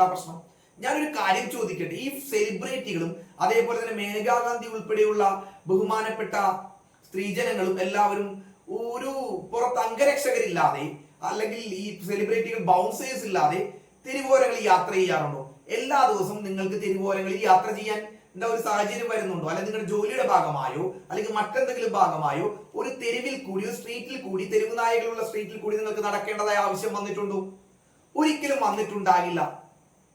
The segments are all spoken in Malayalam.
എന്താ പ്രശ്നം? ഞാനൊരു കാര്യം ചോദിക്കട്ടെ. ഈ സെലിബ്രിറ്റികളും അതേപോലെ തന്നെ മേനകാ ഗാന്ധി ഉൾപ്പെടെയുള്ള ബഹുമാനപ്പെട്ട സ്ത്രീജനങ്ങളും എല്ലാവരും ഒരു പുറത്ത് അംഗരക്ഷകരില്ലാതെ അല്ലെങ്കിൽ ഈ സെലിബ്രിറ്റികൾ ബൗൺസേഴ്സ് ഇല്ലാതെ തെരുവോരങ്ങളിൽ യാത്ര ചെയ്യാറുണ്ടോ? എല്ലാ ദിവസവും നിങ്ങൾക്ക് തെരുവോരങ്ങളിൽ യാത്ര ചെയ്യാൻ എന്താ ഒരു സാഹചര്യം വരുന്നുണ്ടോ? അല്ലെങ്കിൽ നിങ്ങളുടെ ജോലിയുടെ ഭാഗമായോ അല്ലെങ്കിൽ മറ്റെന്തെങ്കിലും ഭാഗമായോ ഒരു തെരുവിൽ കൂടി ഒരു സ്ട്രീറ്റിൽ കൂടി തെരുവ് നായകളുള്ള സ്ട്രീറ്റിൽ കൂടി നിങ്ങൾക്ക് നടക്കേണ്ടതായ ആവശ്യം വന്നിട്ടുണ്ടോ? ഒരിക്കലും വന്നിട്ടുണ്ടാകില്ല.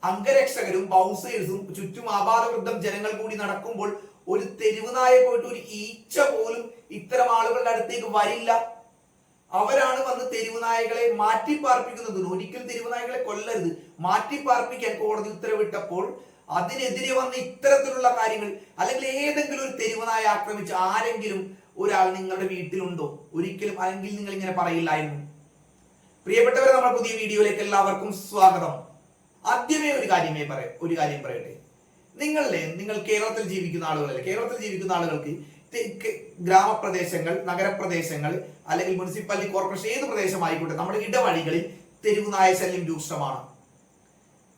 അംഗരക്ഷകരും ബൗൺസേഴ്സും ചുറ്റും ആപാതവൃദ്ധം ജനങ്ങൾ കൂടി നടക്കുമ്പോൾ ഒരു തെരുവ് നായ പോയിട്ട് ഒരു ഈച്ച പോലും ഇത്തരം ആളുകളുടെ അടുത്തേക്ക് വരില്ല. അവരാണ് വന്ന് തെരുവ് നായകളെ മാറ്റിപ്പാർപ്പിക്കുന്നത് ഒരിക്കലും തെരുവ് നായകളെ കൊല്ലരുത്. മാറ്റിപ്പാർപ്പിക്കാൻ കോടതി ഉത്തരവിട്ടപ്പോൾ അതിനെതിരെ വന്ന ഇത്തരത്തിലുള്ള കാര്യങ്ങൾ അല്ലെങ്കിൽ ഏതെങ്കിലും ഒരു തെരുവ് നായ ആക്രമിച്ച് ആരെങ്കിലും ഒരാൾ നിങ്ങളുടെ വീട്ടിലുണ്ടോ? ഒരിക്കലും അല്ലെങ്കിൽ നിങ്ങൾ ഇങ്ങനെ പറയില്ലായിരുന്നു പ്രിയപ്പെട്ടവരെ നമ്മുടെ പുതിയ വീഡിയോയിലേക്ക് എല്ലാവർക്കും സ്വാഗതം. ആദ്യമേ ഒരു കാര്യമേ പറയാം ഒരു കാര്യം പറയട്ടെ. നിങ്ങളെ നിങ്ങൾ കേരളത്തിൽ ജീവിക്കുന്ന ആളുകളല്ലേ കേരളത്തിൽ ജീവിക്കുന്ന ആളുകൾക്ക് ഗ്രാമപ്രദേശങ്ങൾ നഗരപ്രദേശങ്ങൾ അല്ലെങ്കിൽ മുനിസിപ്പാലിറ്റി കോർപ്പറേഷൻ ഏത് പ്രദേശമായിക്കോട്ടെ നമ്മുടെ ഇടവഴികളിൽ തെരുവ് നായ ശല്യം രൂക്ഷമാണ്.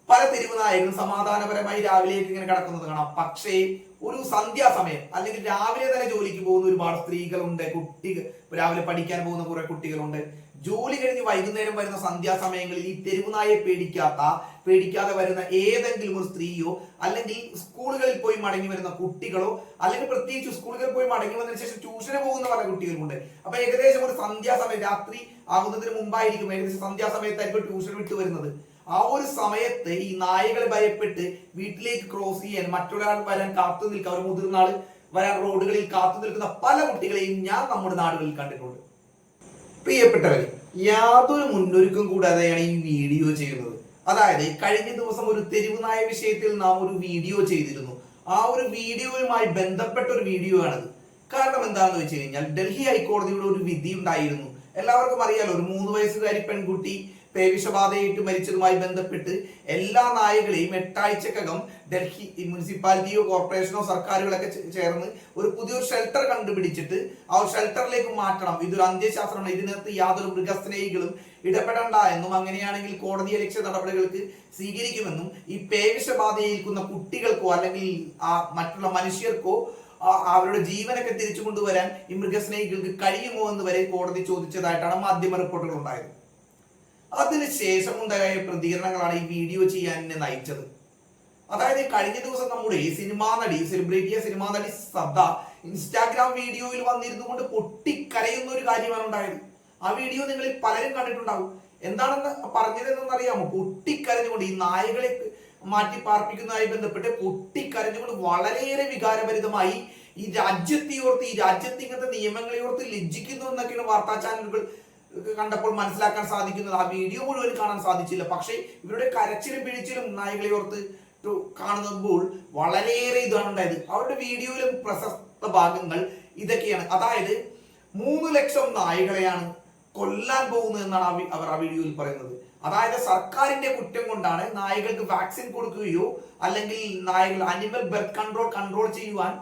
പല തെരുവ് നായകളും സമാധാനപരമായി രാവിലേക്ക് ഇങ്ങനെ കിടക്കുന്നത് കാണാം. പക്ഷേ ഒരു സന്ധ്യാസമയം അല്ലെങ്കിൽ രാവിലെ തന്നെ ജോലിക്ക് പോകുന്ന ഒരുപാട് സ്ത്രീകളുണ്ട് കുട്ടികൾ രാവിലെ പഠിക്കാൻ പോകുന്ന കുറെ കുട്ടികളുണ്ട്. ജോലി കഴിഞ്ഞ് വൈകുന്നേരം വരുന്ന സന്ധ്യാസമയങ്ങളിൽ ഈ തെരുവുനായെ പേടിക്കാത്ത പേടിക്കാതെ വരുന്ന ഏതെങ്കിലും ഒരു സ്ത്രീയോ അല്ലെങ്കിൽ സ്കൂളുകളിൽ പോയി മടങ്ങി വരുന്ന കുട്ടികളോ അല്ലെങ്കിൽ പ്രത്യേകിച്ച് സ്കൂളുകളിൽ പോയി മടങ്ങി വന്നതിന് ശേഷം ട്യൂഷന് പോകുന്ന പല കുട്ടികളുമുണ്ട്. അപ്പൊ ഏകദേശം ഒരു സന്ധ്യാസമയം രാത്രി ആകുന്നതിന് മുമ്പായിരിക്കും ഏകദേശം സന്ധ്യാസമയത്തായിരിക്കും ട്യൂഷൻ വിട്ടു വരുന്നത്. ആ ഒരു സമയത്ത് ഈ നായകളെ ഭയപ്പെട്ട് വീട്ടിലേക്ക് ക്രോസ് ചെയ്യാൻ മറ്റൊരാൾ വരാൻ കാത്തു നിൽക്കുക ഒരു മുതിർന്ന ആൾ വരാൻ റോഡുകളിൽ കാത്തു നിൽക്കുന്ന പല കുട്ടികളെയും ഞാൻ നമ്മുടെ നാടുകളിൽ കണ്ടിട്ടുണ്ട്. പ്രിയപ്പെട്ടവരെ യാതൊരു മുന്നൊരുക്കം കൂടാതെയാണ് ഈ വീഡിയോ ചെയ്യുന്നത്. അതായത് കഴിഞ്ഞ ദിവസം ഒരു തെരുവ് നായ വിഷയത്തിൽ നാം ഒരു വീഡിയോ ചെയ്തിരുന്നു. ആ ഒരു വീഡിയോയുമായി ബന്ധപ്പെട്ട ഒരു വീഡിയോ ആണത് കാരണം എന്താണെന്ന് വെച്ച് കഴിഞ്ഞാൽ ഡൽഹി ഹൈക്കോടതിയുടെ ഒരു വിധി ഉണ്ടായിരുന്നു. എല്ലാവർക്കും അറിയാലോ ഒരു മൂന്ന് വയസ്സുകാരി പെൺകുട്ടി പേവിഷബാധയേറ്റ് മരിച്ചതുമായി ബന്ധപ്പെട്ട് എല്ലാ നായകളെയും എട്ടാഴ്ചക്കകം ഡൽഹി മുനിസിപ്പാലിറ്റിയോ കോർപ്പറേഷനോ സർക്കാരുകളൊക്കെ ചേർന്ന് ഒരു പുതിയൊരു ഷെൽട്ടർ കണ്ടുപിടിച്ചിട്ട് ആ ഷെൽട്ടറിലേക്ക് മാറ്റണം. ഇതൊരു അന്ത്യശാസ്ത്രമാണ്. ഇതിനകത്ത് യാതൊരു മൃഗസ്നേഹികളും ഇടപെടണ്ട എന്നും അങ്ങനെയാണെങ്കിൽ കോടതി ലക്ഷ്യ നടപടികൾക്ക് സ്വീകരിക്കുമെന്നും ഈ പേവിഷബാധ ഏൽക്കുന്ന കുട്ടികൾക്കോ അല്ലെങ്കിൽ ആ മറ്റുള്ള മനുഷ്യർക്കോ അവരുടെ ജീവനൊക്കെ തിരിച്ചു കൊണ്ടുവരാൻ ഈ മൃഗസ്നേഹികൾക്ക് കഴിയുമോ എന്ന് വരെ കോടതി ചോദിച്ചതായിട്ടാണ് മാധ്യമ റിപ്പോർട്ടുകൾ ഉണ്ടായത്. അതിനുശേഷം ഉണ്ടായ പ്രതികരണങ്ങളാണ് ഈ വീഡിയോ ചെയ്യാൻ എന്നെ നയിച്ചത്. അതായത് കഴിഞ്ഞ ദിവസം നമ്മുടെ സിനിമാ നടി സെലിബ്രിറ്റിയ സിനിമാ നടി ശ്രദ്ധ ഇൻസ്റ്റാഗ്രാം വീഡിയോയിൽ വന്നിരുന്നു കൊണ്ട് പൊട്ടിക്കരയുന്ന ഒരു കാര്യമാണ് ഉണ്ടായത്. ആ വീഡിയോ നിങ്ങളിൽ പലരും കണ്ടിട്ടുണ്ടാവും. എന്താണെന്ന് പറഞ്ഞതെന്ന് അറിയാമോ പൊട്ടിക്കരഞ്ഞുകൊണ്ട് ഈ നായകളെ മാറ്റി പാർപ്പിക്കുന്നതുമായി ബന്ധപ്പെട്ട് പൊട്ടിക്കരഞ്ഞുകൊണ്ട് വളരെയേറെ വികാരഭരിതമായി ഈ രാജ്യത്തെ ഓർത്ത് ഈ രാജ്യത്തെ ഇങ്ങനത്തെ നിയമങ്ങളെ ഓർത്ത് ലജ്ജിക്കുന്നു എന്നൊക്കെയാണ് വാർത്താ ചാനലുകൾ കണ്ടപ്പോൾ മനസ്സിലാക്കാൻ സാധിക്കുന്നത് ആ വീഡിയോ മുഴുവൻ കാണാൻ സാധിച്ചില്ല. പക്ഷേ ഇവരുടെ കരച്ചിലും പിഴിച്ചിലും നായകളെ ഓർത്ത് കാണുമ്പോൾ വളരെയേറെ ഇതാണ് ഉണ്ടായത്. അവരുടെ വീഡിയോയിലും പ്രശസ്ത ഭാഗങ്ങൾ ഇതൊക്കെയാണ്. അതായത് മൂന്ന് ലക്ഷം നായകളെയാണ് കൊല്ലാൻ പോകുന്നത് എന്നാണ് അവർ ആ വീഡിയോയിൽ പറയുന്നത്. അതായത് സർക്കാരിന്റെ കുറ്റം കൊണ്ടാണ് നായകൾക്ക് വാക്സിൻ കൊടുക്കുകയോ അല്ലെങ്കിൽ നായകൾ അനിമൽ ബർത്ത് കൺട്രോൾ കൺട്രോൾ ചെയ്യുവാൻ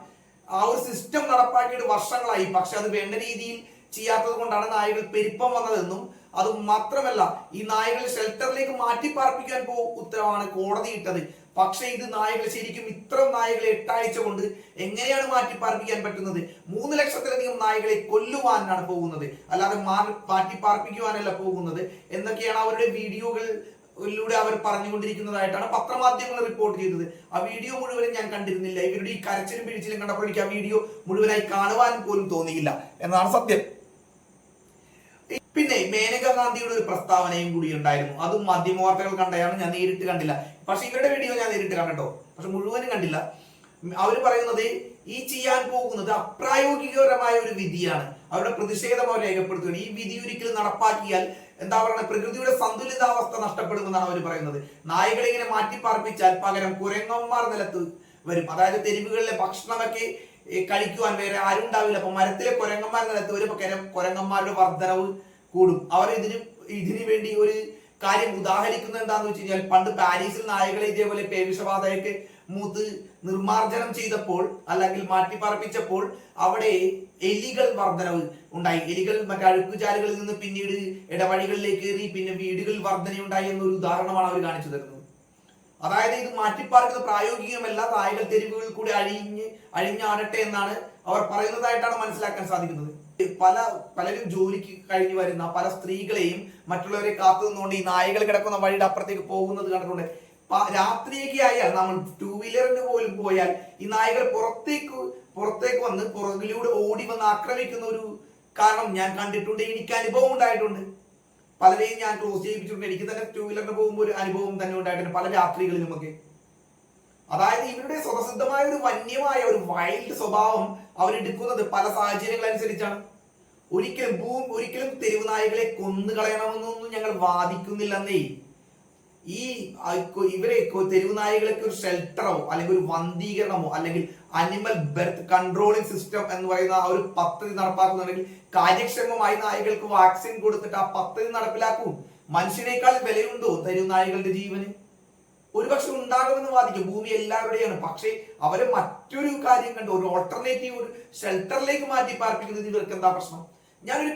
ആ ഒരു സിസ്റ്റം നടപ്പാക്കിയിട്ട് വർഷങ്ങളായി. പക്ഷെ അത് വേണ്ട രീതിയിൽ ചെയ്യാത്തത് കൊണ്ടാണ് നായകൾ പെരുപ്പം വന്നതെന്നും അത് മാത്രമല്ല ഈ നായകളെ ഷെൽട്ടറിലേക്ക് മാറ്റി പാർപ്പിക്കാൻ പോ ഉത്തരവാണ് കോടതി ഇട്ടത്. പക്ഷേ ഇത് നായകൾ ശരിക്കും ഇത്തരം നായകളെ എട്ടാഴ്ച കൊണ്ട് എങ്ങനെയാണ് മാറ്റി പാർപ്പിക്കാൻ പറ്റുന്നത്? മൂന്ന് ലക്ഷത്തിലധികം നായകളെ കൊല്ലുവാനാണ് പോകുന്നത്. അല്ലാതെ മാറ്റി പാർപ്പിക്കുവാനല്ല പോകുന്നത്. എന്നൊക്കെയാണ് അവരുടെ വീഡിയോകൾ ിലൂടെ അവർ പറഞ്ഞുകൊണ്ടിരിക്കുന്നതായിട്ടാണ് പത്രമാധ്യമങ്ങൾ റിപ്പോർട്ട് ചെയ്തത്. ആ വീഡിയോ മുഴുവനും ഞാൻ കണ്ടിരുന്നില്ല. ഇവരുടെ ഈ കരച്ചിലും പിടിച്ചിലും കണ്ടപ്പോൾ എനിക്ക് ആ വീഡിയോ മുഴുവനായി കാണുവാൻ പോലും തോന്നിയില്ല എന്നാണ് സത്യം. പിന്നെ മേനക ഗാന്ധിയുടെ ഒരു പ്രസ്താവനയും കൂടി ഉണ്ടായിരുന്നു. അതും മാധ്യമ വാർത്തകൾ കണ്ടയാണ് ഞാൻ നേരിട്ട് കണ്ടില്ല. പക്ഷെ ഇവരുടെ വീഡിയോ ഞാൻ നേരിട്ട് കണ്ടോ പക്ഷെ മുഴുവനും കണ്ടില്ല. അവർ പറയുന്നത് ഈ ചെയ്യാൻ പോകുന്നത് അപ്രായോഗികപരമായ ഒരു വിധിയാണ്. അവരുടെ പ്രതിഷേധം അവർ രേഖപ്പെടുത്തുകയാണ്. ഈ വിധി ഒരിക്കലും നടപ്പാക്കിയാൽ എന്താ പറയുക പ്രകൃതിയുടെ സന്തുലിതാവസ്ഥ നഷ്ടപ്പെടുമെന്നാണ് അവർ പറയുന്നത്. നായകളെ ഇങ്ങനെ മാറ്റിപ്പാർപ്പിച്ചാൽ പകരം കുരങ്ങന്മാർ നിലത്ത് വരും. അതായത് തെരുവുകളിലെ ഭക്ഷണമൊക്കെ കഴിക്കുവാൻ വേറെ ആരും ഉണ്ടാവില്ല. അപ്പൊ മരത്തിലെ കുരങ്ങന്മാർ നിലത്ത് വരും. അപ്പൊ കുരങ്ങന്മാരുടെ വർധനവ് കൂടും. അവർ ഇതിന് ഇതിനു വേണ്ടി ഒരു കാര്യം ഉദാഹരിക്കുന്നത് എന്താന്ന് വെച്ച് കഴിഞ്ഞാൽ പണ്ട് പാരീസിൽ നായകളെ ഇതേപോലെ പേവിഷബാധയൊക്കെ മൂത്ത് നിർമാർജനം ചെയ്തപ്പോൾ അല്ലെങ്കിൽ മാറ്റിപ്പാർപ്പിച്ചപ്പോൾ അവിടെ എലികൾ വർധനവ് ഉണ്ടായി. എലികൾ മറ്റേ അഴുക്കുചാലുകളിൽ നിന്ന് പിന്നീട് ഇടവഴികളിലേക്ക് കയറി പിന്നെ വീടുകളിൽ വർധനയുണ്ടായി എന്നൊരു ഉദാഹരണമാണ് അവർ കാണിച്ചു തരുന്നത്. അതായത് ഇത് മാറ്റിപ്പാർക്കുന്ന പ്രായോഗികമല്ല തായകൾ തെരുവുകളിൽ കൂടി അഴിഞ്ഞ് അഴിഞ്ഞാടട്ടെ എന്നാണ് അവർ പറയുന്നതായിട്ടാണ് മനസ്സിലാക്കാൻ സാധിക്കുന്നത്. പല പലരും ജോലിക്ക് കഴിഞ്ഞു വരുന്ന പല സ്ത്രീകളെയും മറ്റുള്ളവരെ കാത്തു നിന്നുകൊണ്ട് ഈ നായകൾ കിടക്കുന്ന വഴിയുടെ അപ്പുറത്തേക്ക് പോകുന്നത് കണ്ടിട്ടുണ്ട്. രാത്രിയൊക്കെ ആയാൽ നമ്മൾ ടൂ വീലറിന് പോലും പോയാൽ ഈ നായകൾ പുറത്തേക്ക് പുറത്തേക്ക് വന്ന് പുറകിലൂടെ ഓടി വന്ന് ആക്രമിക്കുന്ന ഒരു കാരണം ഞാൻ കണ്ടിട്ടുണ്ട്. എനിക്ക് അനുഭവം ഉണ്ടായിട്ടുണ്ട്. പലരെയും ഞാൻ ക്ലോസ് ചെയ്യിപ്പിച്ചിട്ടുണ്ട്. എനിക്ക് തന്നെ ടൂ വീലറിന് പോകുമ്പോൾ ഒരു അനുഭവം തന്നെ ഉണ്ടായിട്ടുണ്ട് പല രാത്രികളിലും ഒക്കെ. അതായത് ഇവരുടെ സ്വതസിദ്ധമായ ഒരു വന്യമായ ഒരു വൈൽഡ് സ്വഭാവം അവരെടുക്കുന്നത് പല സാഹചര്യങ്ങൾ അനുസരിച്ചാണ്. ഒരിക്കലും ഭൂ ഒരിക്കലും തെരുവ് നായകളെ കൊന്നു കളയണമെന്നൊന്നും ഞങ്ങൾ വാദിക്കുന്നില്ലെന്നേ. ഈ ഇവരെ തെരുവ് നായകൾക്ക് ഒരു ഷെൽട്ടറോ അല്ലെങ്കിൽ ഒരു വന്ധീകരണമോ അല്ലെങ്കിൽ അനിമൽ ബെർത്ത് കൺട്രോളിംഗ് സിസ്റ്റം എന്ന് പറയുന്ന ആ ഒരു പദ്ധതി നടപ്പാക്കുന്നുണ്ടെങ്കിൽ കാര്യക്ഷമമായി നായകൾക്ക് വാക്സിൻ കൊടുത്തിട്ട് ആ പദ്ധതി നടപ്പിലാക്കും. മനുഷ്യനേക്കാൾ വിലയുണ്ടോ തെരുവ് നായകളുടെ ജീവന്? ഒരുപക്ഷെ ഉണ്ടാകുമെന്ന് വാദിക്കും. ഭൂമി എല്ലാവരുടെയാണ്. പക്ഷേ അവരെ മറ്റൊരു കാര്യം കണ്ട്. ഒരു ഓൾട്ടർനേറ്റീവ് ഒരു ഷെൽട്ടറിലേക്ക് മാറ്റി പാർപ്പിക്കുന്നത് ഇവർക്ക് എന്താ പ്രശ്നം? ഞാനൊരു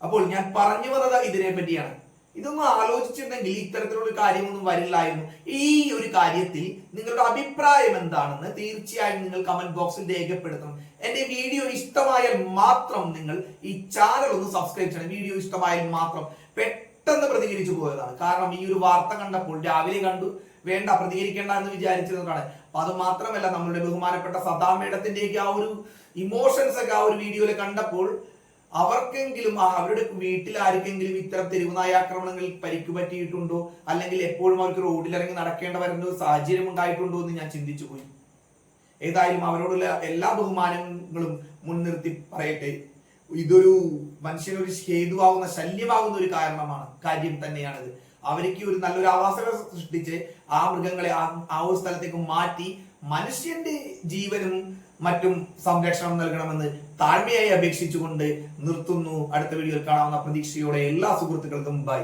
അപ്പോൾ ഞാൻ പറഞ്ഞു വന്നത് ഇതിനെ പറ്റിയാണ്. ഇതൊന്നും ആലോചിച്ചിട്ടുണ്ടെങ്കിൽ ഇത്തരത്തിലുള്ള കാര്യമൊന്നും വരില്ലായിരുന്നു. ഈ ഒരു കാര്യത്തിൽ നിങ്ങളുടെ അഭിപ്രായം എന്താണെന്ന് തീർച്ചയായും നിങ്ങൾ കമന്റ് ബോക്സിൽ രേഖപ്പെടുത്തണം. എന്റെ വീഡിയോ ഇഷ്ടമായാൽ മാത്രം നിങ്ങൾ ഈ ചാനൽ ഒന്ന് സബ്സ്ക്രൈബ് ചെയ്യണം. വീഡിയോ ഇഷ്ടമായാൽ മാത്രം പെട്ടെന്ന് പ്രതികരിച്ചു പോയതാണ്. കാരണം ഈ ഒരു വാർത്ത കണ്ടപ്പോൾ രാവിലെ കണ്ടു. വേണ്ട പ്രതികരിക്കേണ്ട എന്ന് വിചാരിച്ചിരുന്നതാണ്. അപ്പൊ അത് മാത്രമല്ല നമ്മളുടെ ബഹുമാനപ്പെട്ട സദാ മേഡത്തിന്റെയൊക്കെ ആ ഒരു ഇമോഷൻസ് ഒക്കെ ആ ഒരു വീഡിയോയിൽ കണ്ടപ്പോൾ അവർക്കെങ്കിലും അവരുടെ വീട്ടിൽ ആർക്കെങ്കിലും ഇത്തരം തെരുവുനായ ആക്രമണങ്ങളിൽ പരിക്ക് പറ്റിയിട്ടുണ്ടോ അല്ലെങ്കിൽ എപ്പോഴും അവർക്ക് റോഡിലിറങ്ങി നടക്കേണ്ട വരുന്ന ഒരു സാഹചര്യം ഉണ്ടായിട്ടുണ്ടോ എന്ന് ഞാൻ ചിന്തിച്ചു പോയി. ഏതായാലും അവരോടുള്ള എല്ലാ ബഹുമാനങ്ങളും മുൻനിർത്തി പറയട്ടെ. ഇതൊരു മനുഷ്യനൊരു ഹേതുവാകുന്ന ശല്യമാകുന്ന ഒരു കാരണമാണ്. കാര്യം തന്നെയാണിത്. അവർക്ക് ഒരു നല്ലൊരു അവസരം സൃഷ്ടിച്ച് ആ മൃഗങ്ങളെ ആ ഒരു സ്ഥലത്തേക്ക് മാറ്റി മനുഷ്യന്റെ ജീവനും മറ്റും സംരക്ഷണം നൽകണമെന്ന് താഴ്മയായി അപേക്ഷിച്ചുകൊണ്ട് നിർത്തുന്നു അടുത്ത വീഡിയോയിൽ കാണാവുന്ന പ്രതീക്ഷയോടെ എല്ലാ സുഹൃത്തുക്കൾക്കും ബൈ.